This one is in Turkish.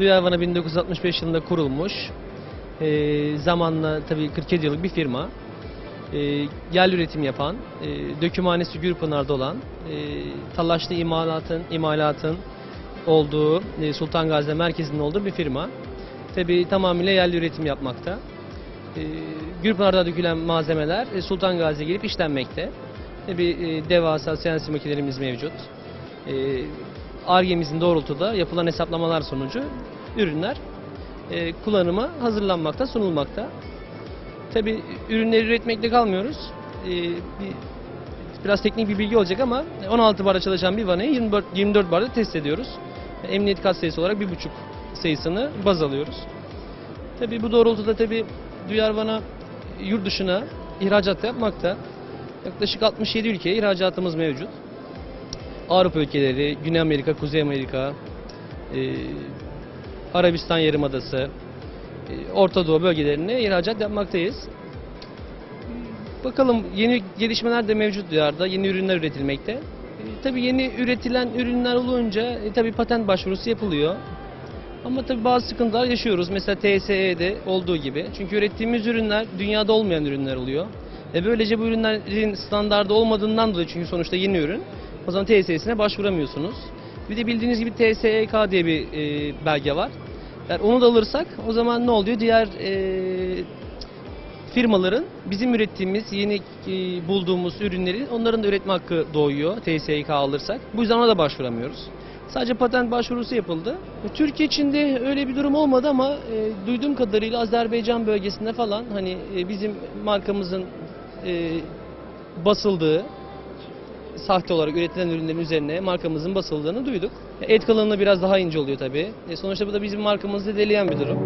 Duyarvana 1965 yılında kurulmuş. Ee, zamanla tabii 47 yıllık bir firma. Ee, yerli üretim yapan, e, dökümhanesi Gürpınar'da olan, e, talaşlı imalatın, imalatın olduğu, e, Sultan Gazi merkezinin olduğu bir firma. Tabii tamamıyla yerli üretim yapmakta. E, Gürpınar'da dökülen malzemeler e, Sultan Gazi'ye gelip işlenmekte. Tabii e, devasa CNC makinelerimiz mevcut. E, Arge'mizin doğrultuda yapılan hesaplamalar sonucu ürünler e, kullanıma hazırlanmakta, sunulmakta. Tabii ürünleri üretmekle kalmıyoruz. E, bir, biraz teknik bir bilgi olacak ama 16 barda çalışan bir vanayı 24, 24 barda test ediyoruz. Emniyet kat sayısı olarak 1,5 sayısını baz alıyoruz. Tabii bu doğrultuda tabii Duyar Vana yurt dışına ihracat yapmakta. Yaklaşık 67 ülkeye ihracatımız mevcut. Avrupa ülkeleri, Güney Amerika, Kuzey Amerika, e, Arabistan Yarımadası, e, Orta Doğu bölgelerine ihracat yapmaktayız. Bakalım yeni gelişmeler de mevcut duyarda, yeni ürünler üretilmekte. E, tabii yeni üretilen ürünler olunca e, tabii patent başvurusu yapılıyor. Ama tabii bazı sıkıntılar yaşıyoruz. Mesela TSE'de olduğu gibi. Çünkü ürettiğimiz ürünler dünyada olmayan ürünler oluyor. Ve böylece bu ürünlerin standardı olmadığından dolayı çünkü sonuçta yeni ürün. O zaman TSE'sine başvuramıyorsunuz. Bir de bildiğiniz gibi TSEK diye bir e, belge var. Yani onu da alırsak o zaman ne oluyor? Diğer e, firmaların bizim ürettiğimiz yeni e, bulduğumuz ürünleri onların da üretme hakkı doğuyor TSEK alırsak. Bu yüzden ona da başvuramıyoruz. Sadece patent başvurusu yapıldı. Türkiye içinde öyle bir durum olmadı ama e, duyduğum kadarıyla Azerbaycan bölgesinde falan hani e, bizim markamızın e, basıldığı sahte olarak üretilen ürünlerin üzerine markamızın basıldığını duyduk. Et kalınlığı biraz daha ince oluyor tabii. E, sonuçta bu da bizim markamızı zedeleyen bir durum.